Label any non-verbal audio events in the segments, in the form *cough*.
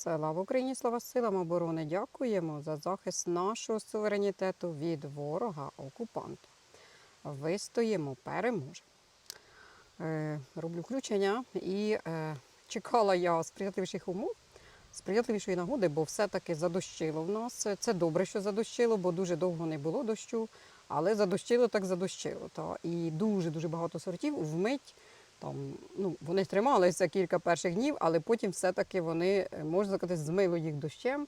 Слава Україні, слава силам оборони. Дякуємо за захист нашого суверенітету від ворога окупанта. Вистоїмо, переможемо. Е, роблю включення і е, чекала я сприятливіших умов, сприятливішої нагоди, бо все-таки задощило в нас. Це добре, що задощило, бо дуже довго не було дощу, але задощило так задощило. Та. І дуже-дуже багато сортів вмить. Там, ну, вони трималися кілька перших днів, але потім все-таки вони, е, можна сказати, змило їх дощем.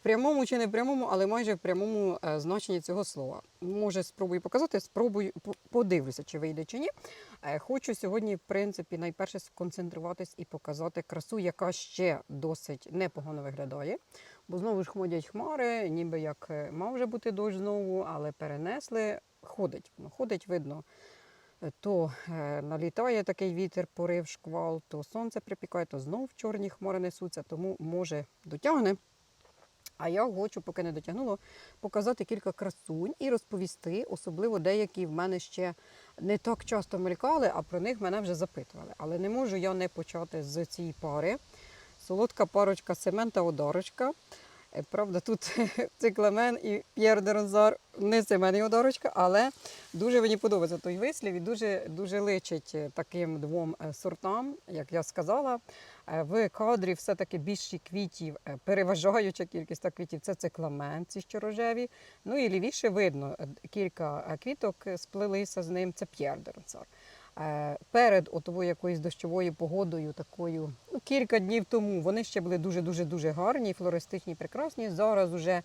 В прямому чи не прямому, але майже в прямому е, значенні цього слова. Може, спробую показати, спробую подивлюся, чи вийде чи ні. Е, Хочу сьогодні, в принципі, найперше сконцентруватись і показати красу, яка ще досить непогано виглядає. Бо знову ж ходять хмари, ніби як мав вже бути дощ знову, але перенесли. Ходить, воно ходить, видно. То е, налітає такий вітер, порив, шквал, то сонце припікає, то знов чорні хмари несуться, тому може дотягне. А я хочу, поки не дотягнуло, показати кілька красунь і розповісти, особливо деякі в мене ще не так часто мелькали, а про них мене вже запитували. Але не можу я не почати з цієї пари. Солодка парочка Семен та Одарочка. Е, Правда, тут *laughs* цикламен і П'єр де Розар, не Семен і Одарочка, але дуже мені подобається той вислів і дуже, дуже личить е, таким двом е, сортам, як я сказала. В кадрі все-таки більші квітів, переважаюча кількість так, квітів це цикламен, ці що рожеві. Ну і лівіше видно, кілька квіток сплелися з ним, це П'єр де Розар. Е, Перед отовою якоюсь дощовою погодою, такою ну, кілька днів тому, вони ще були дуже дуже гарні, флористичні, прекрасні. Зараз уже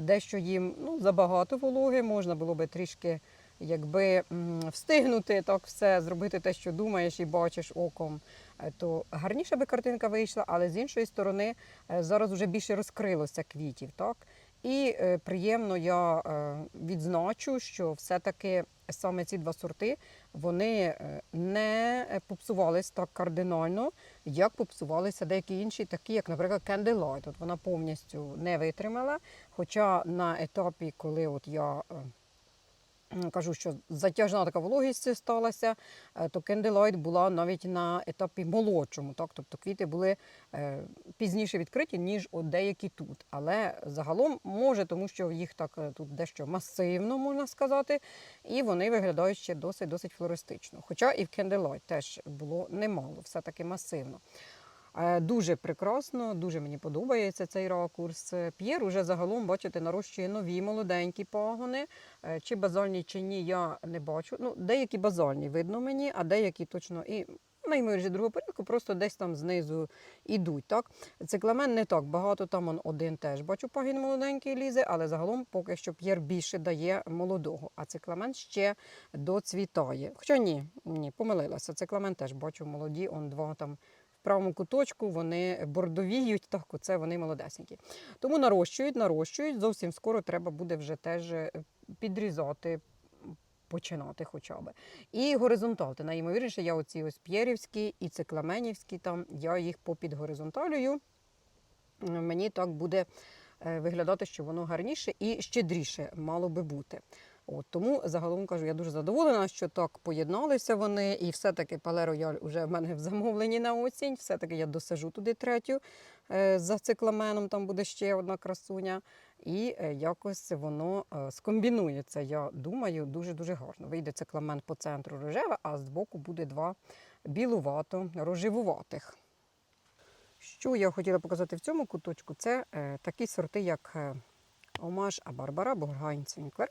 дещо їм ну, забагато вологи, можна було би трішки якби встигнути так все, зробити те, що думаєш і бачиш оком, е, то гарніше би картинка вийшла, але з іншої сторони е, зараз вже більше розкрилося квітів. так. І е, приємно я е, відзначу, що все-таки саме ці два сорти вони е, не попсувались так кардинально, як попсувалися деякі інші, такі, як, наприклад, Candlelight. От вона повністю не витримала. Хоча на етапі, коли от я е, кажу, що затяжна така вологість сталася, е, то Candlelight була навіть на етапі молодшому. Так? Тобто квіти були е, пізніше відкриті, ніж от деякі тут. Але загалом може, тому що їх так е, тут дещо масивно, можна сказати, і вони виглядають ще досить досить флористично. Хоча і в Candlelight теж було немало, все-таки масивно. Е, Дуже прекрасно, дуже мені подобається цей ракурс. П'єр уже загалом, бачите, нарощує нові молоденькі пагони. Е, Чи базальні, чи ні, я не бачу. Ну, деякі базальні видно мені, а деякі точно і наймовірніше другого порядку, просто десь там знизу ідуть. Так? Цикламен не так багато, там он один теж бачу пагін молоденький лізе, але загалом поки що п'єр більше дає молодого, а цикламен ще доцвітає. Хоча ні, ні, помилилася. Цикламен теж бачу молоді, он два там правому куточку вони бордовіють, так оце вони молодесенькі. Тому нарощують, нарощують. Зовсім скоро треба буде вже теж е, підрізати, починати хоча б. І горизонталти. Найімовірніше, я оці ось п'єрівські і цикламенівські, там я їх попідгоризонталюю. Е, Мені так буде е, виглядати, що воно гарніше і щедріше мало би бути. От, тому загалом кажу, я дуже задоволена, що так поєдналися вони, і все-таки пале рояль вже в мене в замовленні на осінь. Все-таки я досажу туди третю е, за цикламеном, там буде ще одна красуня. І е, якось воно е, скомбінується. Я думаю, дуже-дуже гарно. Вийде цикламен по центру рожеве, а збоку буде два білувато рожевуватих. Що я хотіла показати в цьому куточку, це такі сорти, як Омаш а Барбара, Боргайн Цвінклер.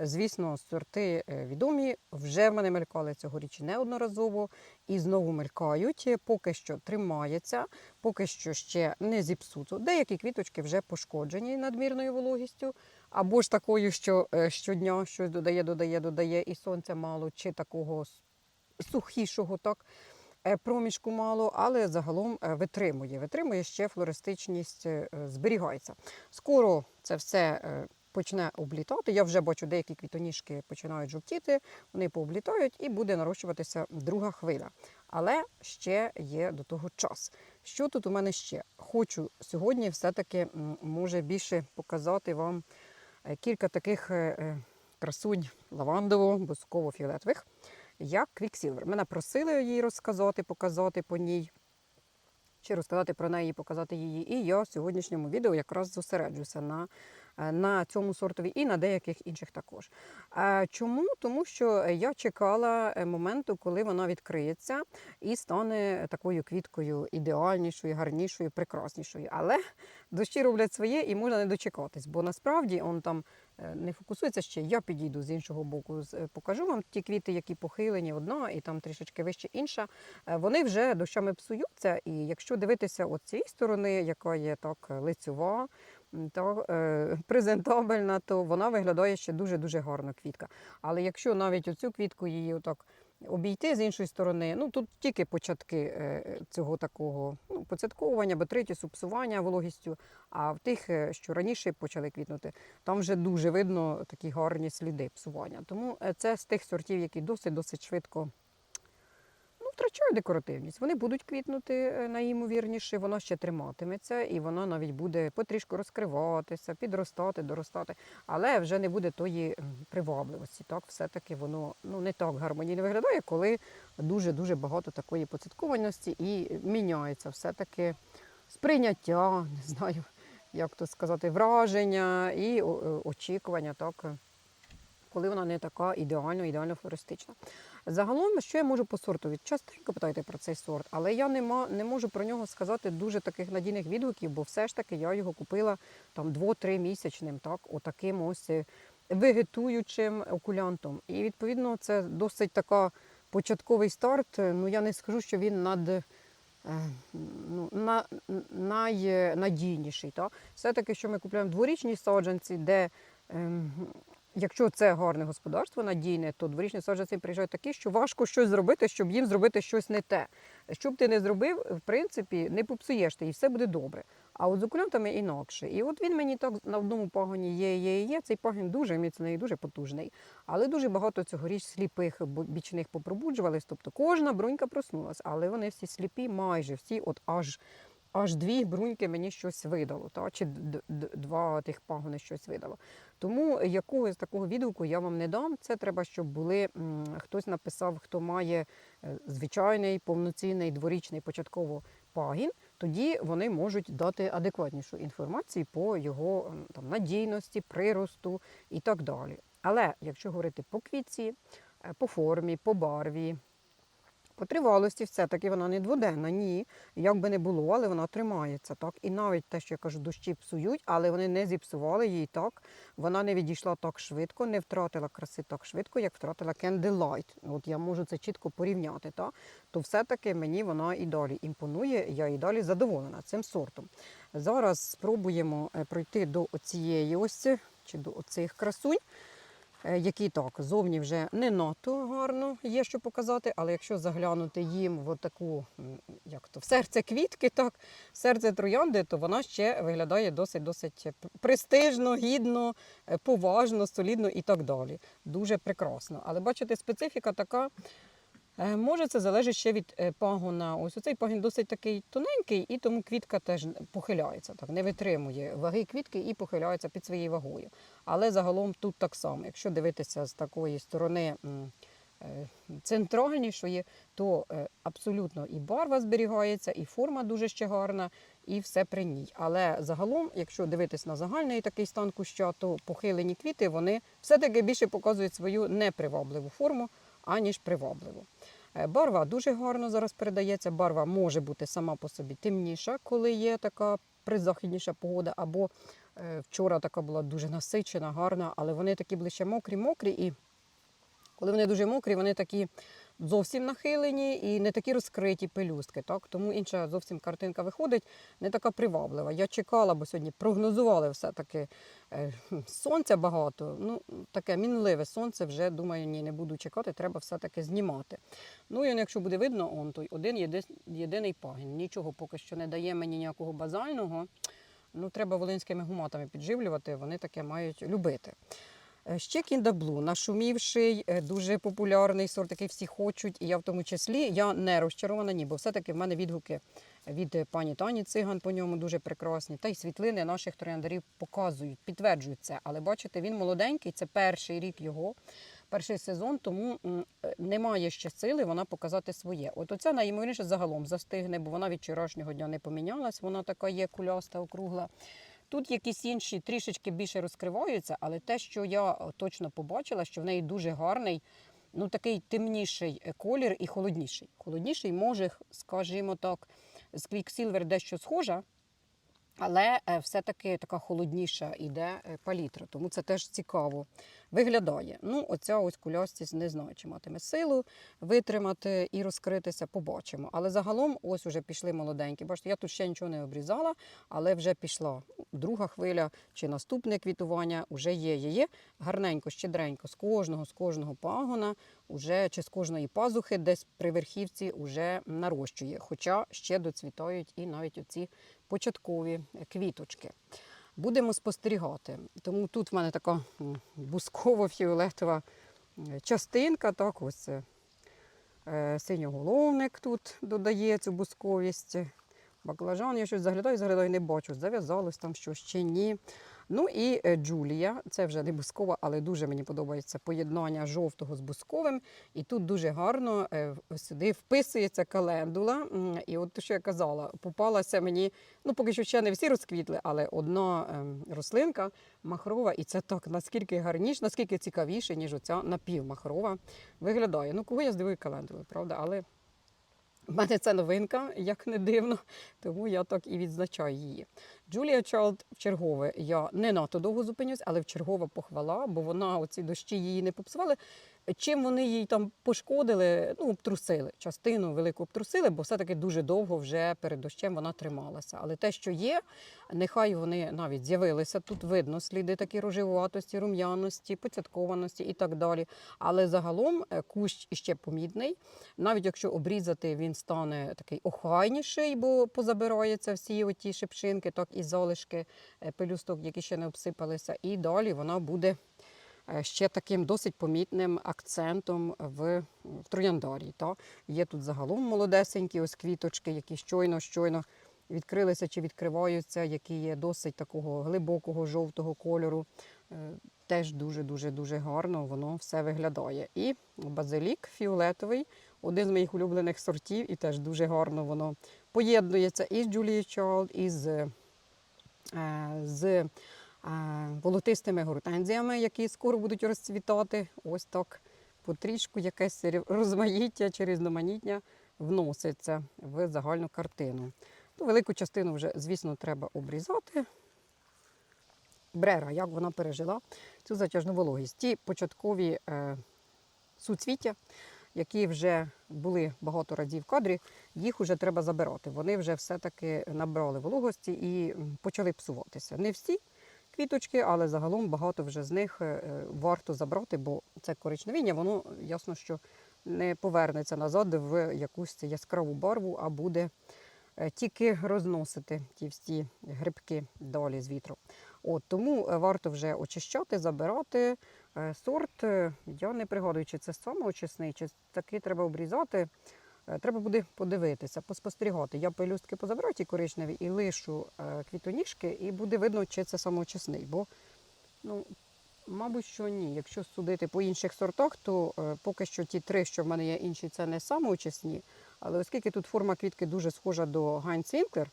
Звісно, сорти е, відомі, вже в мене мелькали цьогоріч неодноразово і знову мелькають. Поки що тримається, поки що ще не зіпсуто. Деякі квіточки вже пошкоджені надмірною вологістю, або ж такою, що е, щодня щось додає, додає, додає, і сонця мало, чи такого сухішого, так. е, Проміжку мало, але загалом витримує. Витримує ще флористичність, зберігається. Скоро це все почне облітати. Я вже бачу, деякі квітоніжки починають жовтіти, вони пооблітають і буде нарощуватися друга хвиля. Але ще є до того час. Що тут у мене ще? Хочу сьогодні все-таки може більше показати вам е, кілька таких е, е, красунь лавандово бусково фіолетових як Quicksilver. Мене просили її розказати, показати по ній. чи розказати про неї, показати її. І я в сьогоднішньому відео якраз зосереджуся на, на цьому сортові і на деяких інших також. Е, Чому? Тому що я чекала е, моменту, коли вона відкриється і стане такою квіткою ідеальнішою, гарнішою, прекраснішою. Але дощі роблять своє і можна не дочекатись, бо насправді он там е, не фокусується ще. Я підійду з іншого боку, е, покажу вам ті квіти, які похилені одна, і там трішечки вище інша. Е, Вони вже дощами псуються. І якщо дивитися от цієї сторони, яка є так е, лицьова, та е, *laughs* презентабельна, то вона виглядає ще дуже дуже гарно квітка. Але якщо навіть оцю квітку її отак обійти з іншої сторони, ну тут тільки початки е, цього такого ну, поцятковування, батритісу, псування вологістю. А в тих, е, що раніше почали квітнути, там вже дуже видно такі гарні сліди псування. Тому е, це з тих сортів, які досить досить швидко втрачають декоративність. Вони будуть квітнути е, найімовірніше, воно ще триматиметься, і воно навіть буде потрішку розкриватися, підростати, доростати, але вже не буде тої привабливості. Так, все-таки воно ну, не так гармонійно виглядає, коли дуже-дуже багато такої поцяткованості і міняється все-таки сприйняття, не знаю, як то сказати, враження і е, очікування, так, коли вона не така ідеально, ідеально флористична. Загалом, що я можу по сорту? Частенько питаєте про цей сорт, але я не, не можу про нього сказати дуже таких надійних відгуків, бо все ж таки я його купила там 2-3 місячним, так, отаким ось е, вегетуючим окулянтом. І відповідно це досить така початковий старт. Ну я не скажу, що він над. е, Ну, на, найнадійніший. Та? Все-таки, що ми купуємо дворічні саджанці, де ем, якщо це гарне господарство надійне, то дворічні саджанці приїжджають такі, що важко щось зробити, щоб їм зробити щось не те. Що б ти не зробив, в принципі, не попсуєш ти, і все буде добре. А от з окулянтами інакше. І от він мені так на одному пагоні є, є, є. Цей пагін дуже міцний, дуже потужний. Але дуже багато цьогоріч сліпих бічних попробуджувались. Тобто кожна брунька проснулась, але вони всі сліпі, майже всі, от аж. Аж дві бруньки мені щось видало, та? чи два тих пагони щось видало. Тому якогось такого відгуку я вам не дам. Це треба, щоб були хтось написав, хто має е, звичайний повноцінний дворічний початково пагін. Тоді вони можуть дати адекватнішу інформацію по його там, надійності, приросту і так далі. Але якщо говорити по квітці, е, по формі, по барві, по тривалості, все-таки вона не дводенна, ні. Як би не було, але вона тримається. Так? І навіть те, що я кажу, дощі псують, але вони не зіпсували її так. Вона не відійшла так швидко, не втратила краси так швидко, як втратила Candlelight. От я можу це чітко порівняти. Так? То все-таки мені вона і далі імпонує, я і далі задоволена цим сортом. Зараз спробуємо е, пройти до оцієї ось чи до оцих красунь е, які так зовні вже не надто гарно є що показати, але якщо заглянути їм в таку, як то в серце квітки, так серце троянди, то вона ще виглядає досить досить престижно, гідно, е, поважно, солідно і так далі. Дуже прекрасно. Але бачите, специфіка така. Е, Може, це залежить ще від е, пагона. Ось оцей пагін досить такий тоненький, і тому квітка теж похиляється, так не витримує ваги квітки і похиляється під своєю вагою. Але загалом тут так само. Якщо дивитися з такої сторони е, центральнішої, то абсолютно і барва зберігається, і форма дуже ще гарна, і все при ній. Але загалом, якщо дивитись на загальний такий стан куща, то похилені квіти вони все-таки більше показують свою непривабливу форму, аніж привабливу. Е, Барва дуже гарно зараз передається. Барва може бути сама по собі темніша, коли є така призахідніша погода, або е, вчора така була дуже насичена, гарна, але вони такі ближче мокрі-мокрі. І коли вони дуже мокрі, вони такі зовсім нахилені і не такі розкриті пелюстки. Так? Тому інша зовсім картинка виходить, не така приваблива. Я чекала, бо сьогодні прогнозували все-таки е, *laughs* сонця багато. Ну, таке мінливе сонце вже, думаю, ні, не буду чекати, треба все-таки знімати. Ну і якщо буде видно, он той один єдиний пагін. Нічого поки що не дає мені ніякого базального. Ну, треба волинськими гуматами підживлювати, вони таке мають любити. Е, Ще кіндаблу, нашумівший, е, дуже популярний сорт, який всі хочуть, і я в тому числі. Я не розчарована, ні, бо все-таки в мене відгуки від е, пані Тані Циган по ньому дуже прекрасні. Та й світлини наших трояндарів показують, підтверджують це. Але бачите, він молоденький, це перший рік його. перший сезон, тому немає ще сили вона показати своє. От оця найімовірніше загалом застигне, бо вона від вчорашнього дня не помінялась, вона така є куляста, округла. Тут якісь інші трішечки більше розкриваються, але те, що я точно побачила, що в неї дуже гарний, ну такий темніший е, колір і холодніший. Холодніший може, скажімо так, з Quicksilver дещо схожа, але е, все-таки така холодніша іде е, палітра, тому це теж цікаво виглядає. Ну, оця ось кулястість не знаю, чи матиме силу витримати і розкритися, побачимо. Але загалом ось уже пішли молоденькі. Бачите, я тут ще нічого не обрізала, але вже пішла друга хвиля чи наступне квітування. Уже є. Є гарненько, щедренько, з кожного, з кожного пагона, уже, чи з кожної пазухи, десь при верхівці вже нарощує. Хоча ще доцвітають і навіть оці початкові квіточки. Будемо спостерігати. Тому тут в мене така бусково-фіолетова е, частинка. Так, ось е, е, синьоголовник тут додає цю бусковість. Баклажан я щось заглядаю, заглядаю, не бачу. Зав'язалось там щось чи ні. Ну і е, Джулія, це вже не бускова, але дуже мені подобається поєднання жовтого з бусковим. І тут дуже гарно е, сюди вписується календула. І от що я казала, попалася мені, ну поки що ще не всі розквітли, але одна ем, рослинка махрова, і це так наскільки гарніше, наскільки цікавіше, ніж оця напівмахрова виглядає. Ну, кого я здивую календулою, правда? Але в мене це новинка, як не дивно, тому я так і відзначаю її. Джулія Чайлд в чергове я не надто довго зупинюсь, але в чергова похвала, бо вона оці дощі її не попсували. Чим вони їй там пошкодили, ну, обтрусили, частину велику обтрусили, бо все-таки дуже довго вже перед дощем вона трималася. Але те, що є, нехай вони навіть з'явилися. Тут видно сліди такі рожевуватості, рум'яності, поцяткованості і так далі. Але загалом е, кущ іще помітний. Навіть якщо обрізати, він стане такий охайніший, бо позабираються всі оті шипшинки, так і залишки е, пелюсток, які ще не обсипалися. І далі вона буде ще таким досить помітним акцентом в, в трояндарі. Та? Є тут загалом молодесенькі ось квіточки, які щойно, щойно відкрилися чи відкриваються, які є досить такого глибокого жовтого кольору. Е, Теж дуже-дуже дуже гарно воно все виглядає. І базилік фіолетовий, один з моїх улюблених сортів, і теж дуже гарно воно поєднується із Julia Child, і з, волотистими гортензіями, які скоро будуть розцвітати. Ось так потрішку якесь розмаїття чи різноманіття вноситься в загальну картину. Ну, велику частину вже, звісно, треба обрізати. Брера, як вона пережила цю затяжну вологість. Ті початкові е, суцвіття, які вже були багато разів в кадрі, їх вже треба забирати. Вони вже все-таки набрали вологості і почали псуватися. Не всі квіточки, але загалом багато вже з них е, варто забрати, бо це коричневіння, воно ясно, що не повернеться назад в якусь яскраву барву, а буде е, тільки розносити ті всі грибки далі з вітру. От, тому е, варто вже очищати, забирати. Е, Сорт, е, я не пригадую, чи це самоочисний, чи такий треба обрізати. Е, Треба буде подивитися, поспостерігати. Я пелюстки позабираю ті коричневі і лишу е, квітоніжки, і буде видно, чи це самоочисний. Бо, ну, мабуть, що ні. Якщо судити по інших сортах, то е, поки що ті три, що в мене є інші, це не самоочисні. Але оскільки тут форма квітки дуже схожа до Гайн Сінклер,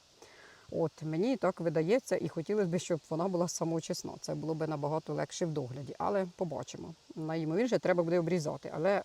От мені так видається, і хотілося б, щоб вона була самоочисна. Це було б набагато легше в догляді. Але побачимо. Найімовірніше треба буде обрізати. Але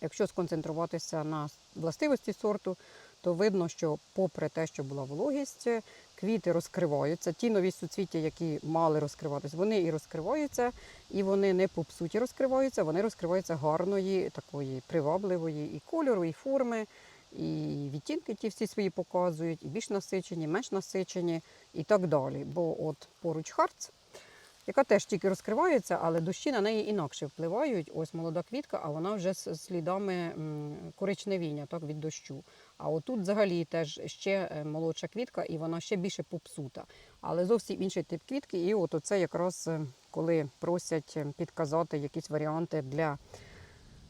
якщо сконцентруватися на властивості сорту, то видно, що попри те, що була вологість, квіти розкриваються. Ті нові суцвіття, які мали розкриватися, вони і розкриваються, і вони не по псуті розкриваються, вони розкриваються гарної, такої привабливої і кольору, і форми. І відтінки ті всі свої показують, і більш насичені, менш насичені і так далі. Бо от поруч Харц, яка теж тільки розкривається, але дощі на неї інакше впливають. Ось молода квітка, а вона вже з слідами коричневіння так, від дощу. А отут взагалі теж ще е, молодша квітка, і вона ще більше попсута. Але зовсім інший тип квітки. І от оце якраз е, коли просять е, підказати якісь варіанти для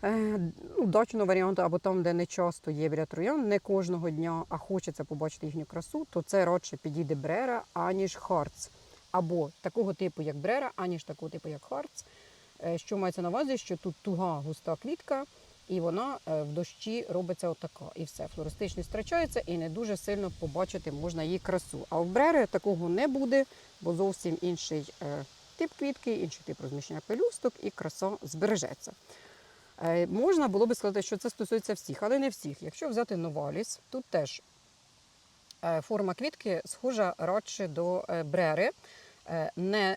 Е, ну, варіанту, або там, де не часто є біля троян, не кожного дня, а хочеться побачити їхню красу, то це радше підійде брера, аніж харц. Або такого типу, як брера, аніж такого типу, як харц. Е, Що мається на увазі, що тут туга густа квітка, і вона е, в дощі робиться отака. І все, флористичність втрачається, і не дуже сильно побачити можна її красу. А в брери такого не буде, бо зовсім інший е, тип квітки, інший тип розміщення пелюсток, і краса збережеться. Можна було би сказати, що це стосується всіх, але не всіх. Якщо взяти новаліс, тут теж форма квітки схожа радше до е, брери. Е, Не,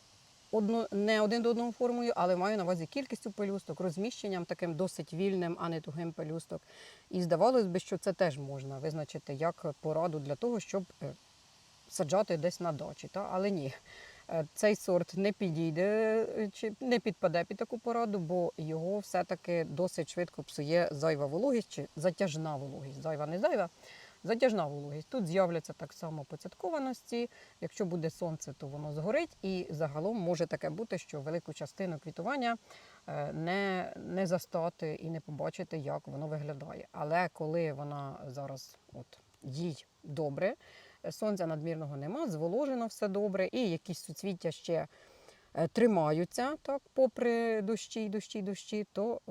одно, не один до одного формою, але маю на увазі кількістю пелюсток, розміщенням таким досить вільним, а не тугим пелюсток. І здавалось би, що це теж можна визначити як пораду для того, щоб е, саджати десь на дачі. Та? Але ні. Е, Цей сорт не підійде е, чи не підпаде під таку пораду, бо його все-таки досить швидко псує зайва вологість чи затяжна вологість. Зайва не зайва, затяжна вологість. Тут з'являться так само поцяткованості. Якщо буде сонце, то воно згорить. І загалом може таке бути, що велику частину квітування е, не, не застати і не побачити, як воно виглядає. Але коли вона зараз от, їй добре, сонця надмірного нема, зволожено все добре, і якісь суцвіття ще е, тримаються, так, попри дощі, дощі, дощі, то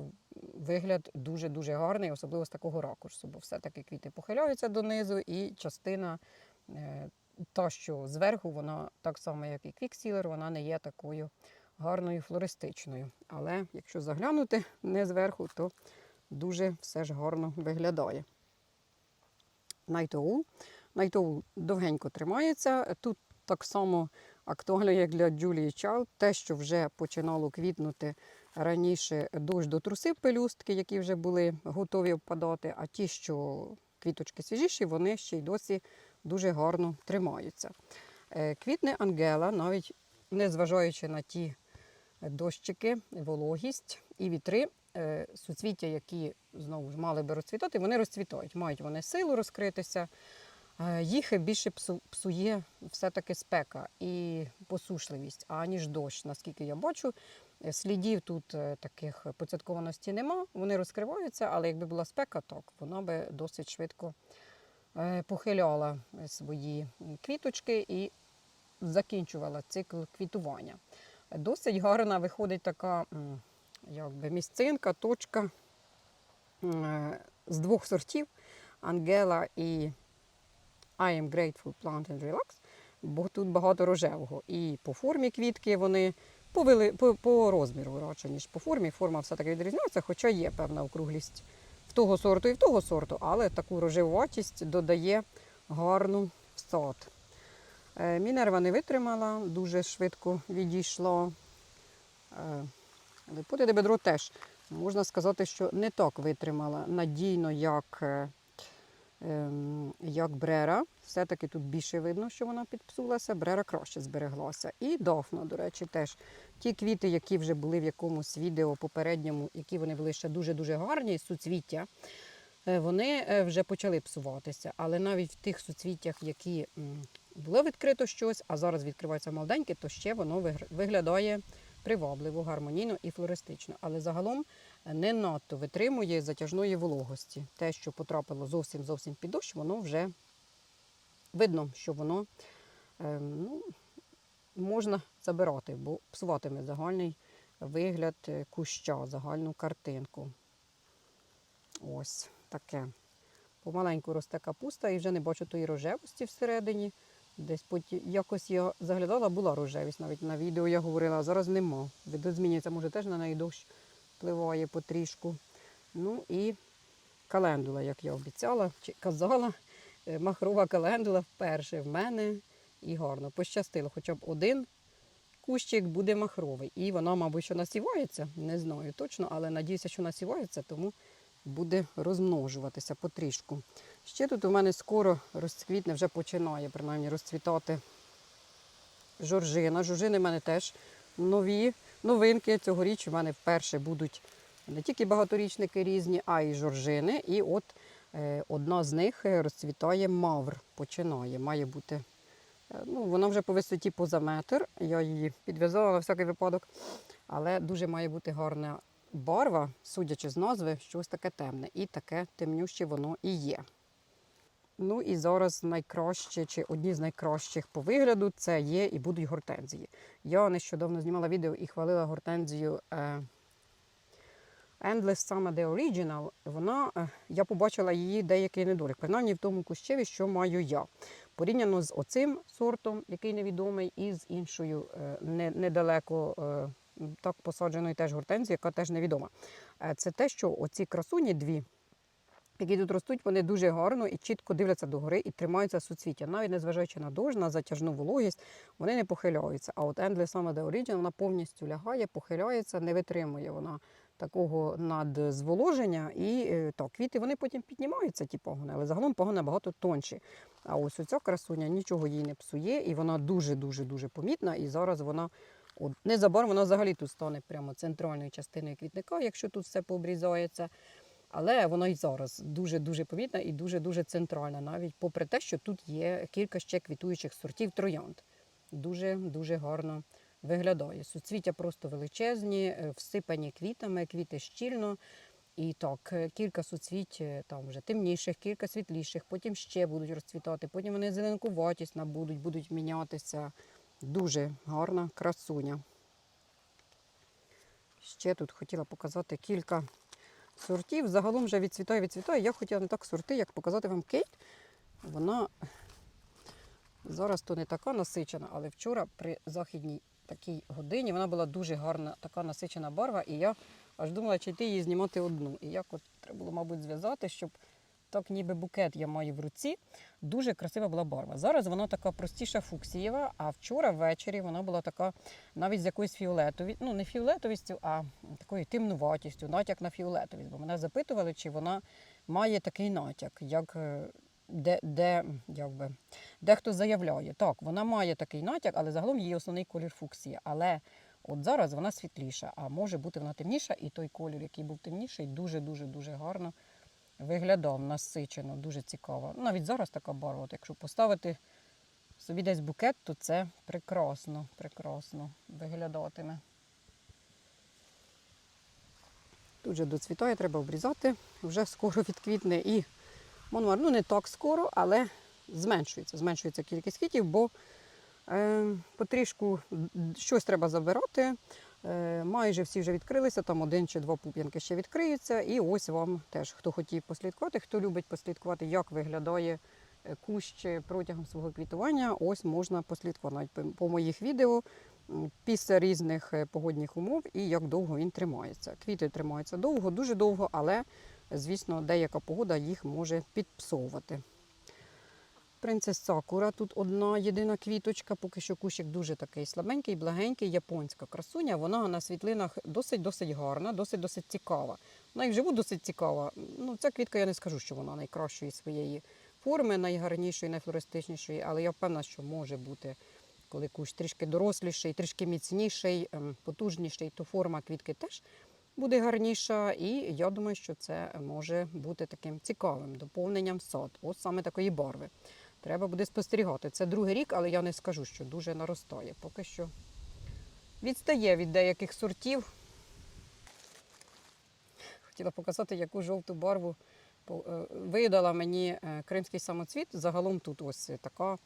вигляд дуже-дуже гарний, особливо з такого ракурсу, бо все-таки квіти похиляються донизу, і частина е, та, що зверху, вона так само, як і квіксілер, вона не є такою гарною флористичною. Але якщо заглянути не зверху, то дуже все ж гарно виглядає. Найтоул. Найтоул довгенько тримається. Тут так само актуально, як для Джулії Чалд, те, що вже починало квітнути раніше, дощ дотрусив пелюстки, які вже були готові впадати, а ті, що квіточки свіжіші, вони ще й досі дуже гарно тримаються. Е, Квітне Ангела, навіть незважаючи на ті дощики, вологість і вітри, е, суцвіття, які знову ж мали би розцвітати, вони розцвітають. Мають вони силу розкритися. Е, Їх більше псує все-таки спека і посушливість, аніж дощ, наскільки я бачу. Слідів тут е, таких поцяткованості нема, вони розкриваються, але якби була спека, так вона би досить швидко е, похиляла е, свої квіточки і закінчувала цикл квітування. Досить гарна виходить така якби місцинка, точка з двох сортів Ангела і I am grateful plant and relax, бо тут багато рожевого. І по формі квітки вони по, вели- по, по розміру радше, ніж по формі. Форма все-таки відрізняється, хоча є певна округлість в того сорту і в того сорту, але таку рожевуватість додає гарну всад. Е, Мінерва не витримала, дуже швидко відійшла. Е, Липоти де бедро теж можна сказати, що не так витримала надійно, як, е, як брера. Все-таки тут більше видно, що вона підпсулася, брера краще збереглася. І дофна, до речі, теж. Ті квіти, які вже були в якомусь відео попередньому, які вони були ще дуже-дуже гарні, суцвіття, е, вони е, вже почали псуватися. Але навіть в тих суцвіттях, які було відкрито щось, а зараз відкриваються молоденькі, то ще воно виглядає привабливо, гармонійно і флористично. Але загалом не надто витримує затяжної вологості. Те, що потрапило зовсім зовсім під дощ, воно вже видно, що воно е, ну, можна забирати, бо псуватиме загальний вигляд е, куща, загальну картинку. Ось таке. Помаленьку росте капуста і вже не бачу тої рожевості всередині. Десь потім якось я заглядала, була рожевість. Навіть на відео я говорила, а зараз нема. Видозмінюється, може теж на неї дощ впливає потрішку. Ну і календула, як я обіцяла, чи казала, е, махрова календула вперше в мене і гарно. Пощастило, хоча б один кущик буде махровий. І вона, мабуть, що насівається, не знаю точно, але надіюся, що насівається, тому буде розмножуватися потрішку. Ще тут у мене скоро розцвітне, вже починає принаймні розцвітати жоржина. Жоржини в мене теж нові новинки. Цьогоріч у мене вперше будуть не тільки багаторічники різні, а й жоржини. І от е, одна з них е, розцвітає мавр, починає. Має бути. е, Ну, вона вже по висоті поза метр. Я її підв'язала на всякий випадок. Але дуже має бути гарна барва, судячи з назви, щось таке темне. І таке темнюще воно і є. Ну і зараз найкраще, чи одні з найкращих по вигляду це є і будуть гортензії. Я нещодавно знімала відео і хвалила гортензію е, Endless Summer The Original. Вона, е, я побачила її деякий недолік, принаймні в тому кущеві, що маю я. Порівняно з оцим сортом, який невідомий, і з іншою е, не, недалеко так посадженою теж гортензією, яка теж невідома. Це те, що оці красуні дві, які тут ростуть, вони дуже гарно і чітко дивляться догори і тримаються суцвіття. Навіть незважаючи на дощ, на затяжну вологість, вони не похиляються. А от Endless Summer The Origin, вона повністю лягає, похиляється, не витримує вона такого надзволоження. І е, так, квіти вони потім піднімаються, ті пагони, але загалом пагони набагато тонші. А ось оця красуня нічого їй не псує, і вона дуже-дуже дуже помітна. І зараз вона незабаром вона взагалі тут стане прямо центральною частиною квітника, якщо тут все пообрізається. Але вона і зараз дуже-дуже помітна і дуже-дуже центральна, навіть попри те, що тут є кілька ще квітуючих сортів троянд. Дуже-дуже гарно виглядає. Суцвіття просто величезні, е, всипані квітами, квіти щільно. І так, е, кілька суцвіть е, там вже темніших, кілька світліших, потім ще будуть розцвітати, потім вони зеленкуватість набудуть, будуть мінятися. Дуже гарна красуня. Ще тут хотіла показати кілька сортів. Загалом вже відцвітає, відцвітає. Я хотіла не так сорти, як показати вам кейт. Вона зараз то не така насичена, але вчора при західній такій годині вона була дуже гарна, така насичена барва, і я аж думала, чи йти її знімати одну. І як от треба було, мабуть, зв'язати, щоб так ніби букет я маю в руці. Дуже красива була барва. Зараз вона така простіша фуксієва, а вчора ввечері вона була така навіть з якоюсь фіолетовістю, ну не фіолетовістю, а такою темнуватістю, натяк на фіолетовість. Бо мене запитували, чи вона має такий натяк, як е, де, де, як дехто заявляє. Так, вона має такий натяк, але загалом її основний колір фуксія. Але от зараз вона світліша, а може бути вона темніша, і той колір, який був темніший, дуже-дуже дуже гарно виглядав насичено, дуже цікаво. Навіть зараз така барва. От якщо поставити собі десь букет, то це прекрасно, прекрасно виглядатиме. Тут же доцвітає, треба обрізати, вже скоро відквітне і монмар. Ну не так скоро, але зменшується. Зменшується кількість квітів, бо е, потрішку щось треба забирати. Е, майже всі вже відкрилися, там один чи два пуп'янки ще відкриються. І ось вам теж, хто хотів послідкувати, хто любить послідкувати, як виглядає е, кущ протягом свого квітування, ось можна послідкувати по моїх відео після різних е, погодних умов і як довго він тримається. Квіти тримаються довго, дуже довго, але, звісно, деяка погода їх може підпсовувати. Принцес Сакура тут одна єдина квіточка, поки що кущик дуже такий слабенький, благенький, японська красуня. Вона на світлинах досить-досить гарна, досить-досить цікава. Вона і вживу досить цікава. Ну, ця квітка я не скажу, що вона найкращої своєї форми, найгарнішої, найфлористичнішої, але я впевнена, що може бути, коли кущ трішки доросліший, трішки міцніший, ем, потужніший, то форма квітки теж буде гарніша. І я думаю, що це може бути таким цікавим доповненням сад. Ось саме такої барви. Треба буде спостерігати. Це другий рік, але я не скажу, що дуже наростає. Поки що відстає від деяких сортів. Хотіла показати, яку жовту барву е, видала мені е, кримський самоцвіт. Загалом тут ось така.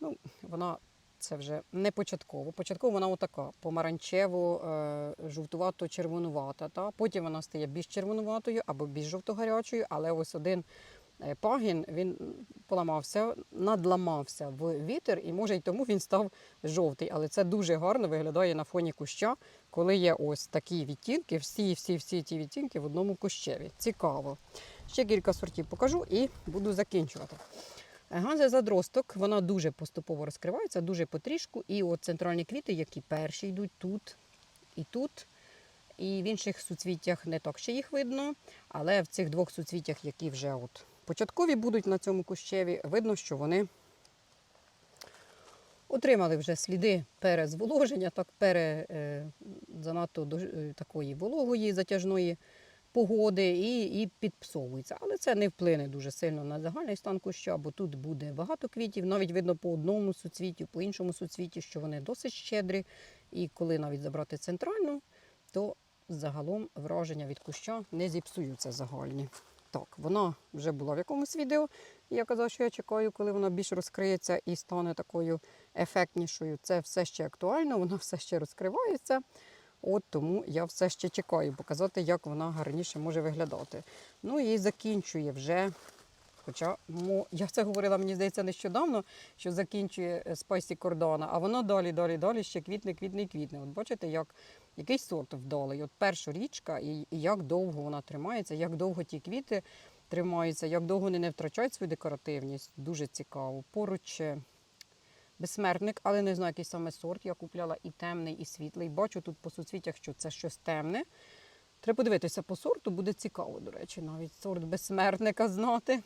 Ну, вона це вже не початково. Початково вона отака помаранчево, е, жовтувато-червонувата. Та? Потім вона стає більш червонуватою або більш жовтогарячою, але ось один пагін він поламався, надламався в вітер, і може й тому він став жовтий. Але це дуже гарно виглядає на фоні куща, коли є ось такі відтінки, всі, всі, всі ті відтінки в одному кущеві. Цікаво. Ще кілька сортів покажу і буду закінчувати. Ганза задросток, вона дуже поступово розкривається, дуже потрішку. І от центральні квіти, які перші йдуть тут і тут. І в інших суцвіттях не так ще їх видно, але в цих двох суцвіттях, які вже от початкові будуть на цьому кущеві, видно, що вони отримали вже сліди перезволоження, так пере е, занадто до, е, такої вологої затяжної погоди і, і підпсовується. Але це не вплине дуже сильно на загальний стан куща, бо тут буде багато квітів. Навіть видно по одному суцвіттю, по іншому суцвіттю, що вони досить щедрі. І коли навіть забрати центральну, то загалом враження від куща не зіпсуються загальні. Так, вона вже була в якомусь відео. Я казав, що я чекаю, коли вона більш розкриється і стане такою ефектнішою. Це все ще актуально, вона все ще розкривається. От тому я все ще чекаю показати, як вона гарніше може виглядати. Ну і закінчує вже. Хоча мо, я це говорила, мені здається, нещодавно, що закінчує е, спайсі кордона, а воно далі, далі, далі ще квітне, квітне, і квітне. От бачите, як який сорт вдалий. От перша річка, і, і як довго вона тримається, як довго ті квіти тримаються, як довго вони не втрачають свою декоративність. Дуже цікаво. Поруч е, безсмертник, але не знаю, який саме сорт. Я купляла і темний, і світлий. Бачу тут по суцвіттях, що це щось темне. Треба подивитися по сорту, буде цікаво, до речі, навіть сорт безсмертника знати.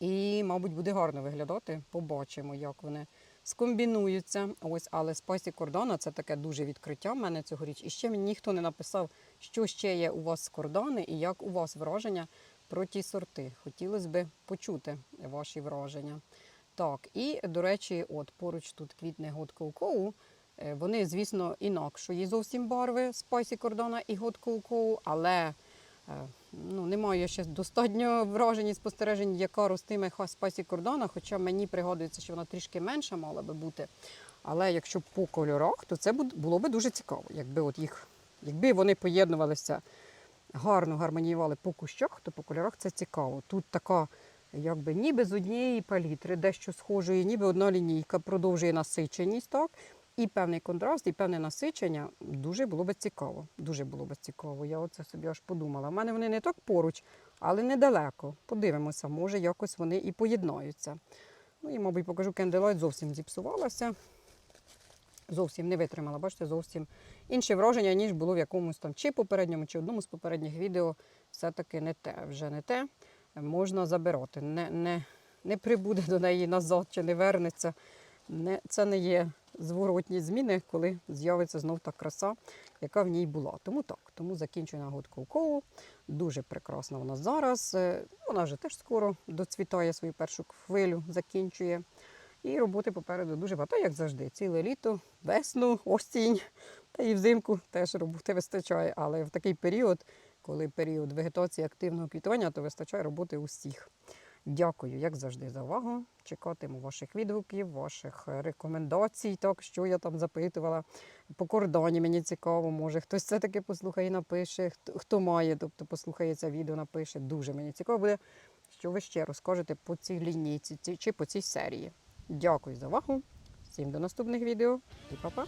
І, мабуть, буде гарно виглядати. Побачимо, як вони скомбінуються. Ось, але спайсі кордона це таке дуже відкриття в мене цьогоріч. І ще мені ніхто не написав, що ще є у вас з кордони і як у вас враження про ті сорти. Хотілося б почути ваші враження. Так, і, до речі, от поруч тут квітне год коу Вони, звісно, інакшої зовсім барви спайсі кордона і год коу але е, ну, не маю ще достатньо вражень і спостережень, яка ростиме спайсі кордона, хоча мені пригадується, що вона трішки менша мала би бути. Але якщо по кольорах, то це було б дуже цікаво, якби от їх, якби вони поєднувалися гарно гармоніювали по кущах, то по кольорах це цікаво. Тут така, якби ніби з однієї палітри, дещо схожої, ніби одна лінійка продовжує насиченість, так? І певний контраст, і певне насичення дуже було би цікаво. Дуже було би цікаво. Я оце собі аж подумала. У мене вони не так поруч, але недалеко. Подивимося, може якось вони і поєднаються. Ну і, мабуть, покажу кенделайт зовсім зіпсувалася. Зовсім не витримала, бачите, зовсім інше враження, ніж було в якомусь там чи попередньому, чи одному з попередніх відео. Все-таки не те, вже не те. Можна забирати. Не, не, не прибуде до неї назад чи не вернеться. Не, це не є зворотні зміни, коли з'явиться знов та краса, яка в ній була. Тому так, тому закінчую нагодку колу. Дуже прекрасна вона зараз. Е, Вона вже теж скоро доцвітає свою першу хвилю, закінчує. І роботи попереду дуже багато, як завжди. Ціле літо, весну, осінь. Та і взимку теж роботи вистачає. Але в такий період, коли період вегетації активного квітування, то вистачає роботи усіх. Дякую, як завжди, за увагу. Чекатиму ваших відгуків, ваших е, рекомендацій, так, що я там запитувала. По кордоні мені цікаво, може хтось все-таки послухає і напише, хто, хто має, тобто послухає це відео, напише. Дуже мені цікаво буде, що ви ще розкажете по цій лінійці чи по цій серії. Дякую за увагу. Всім до наступних відео і па-па!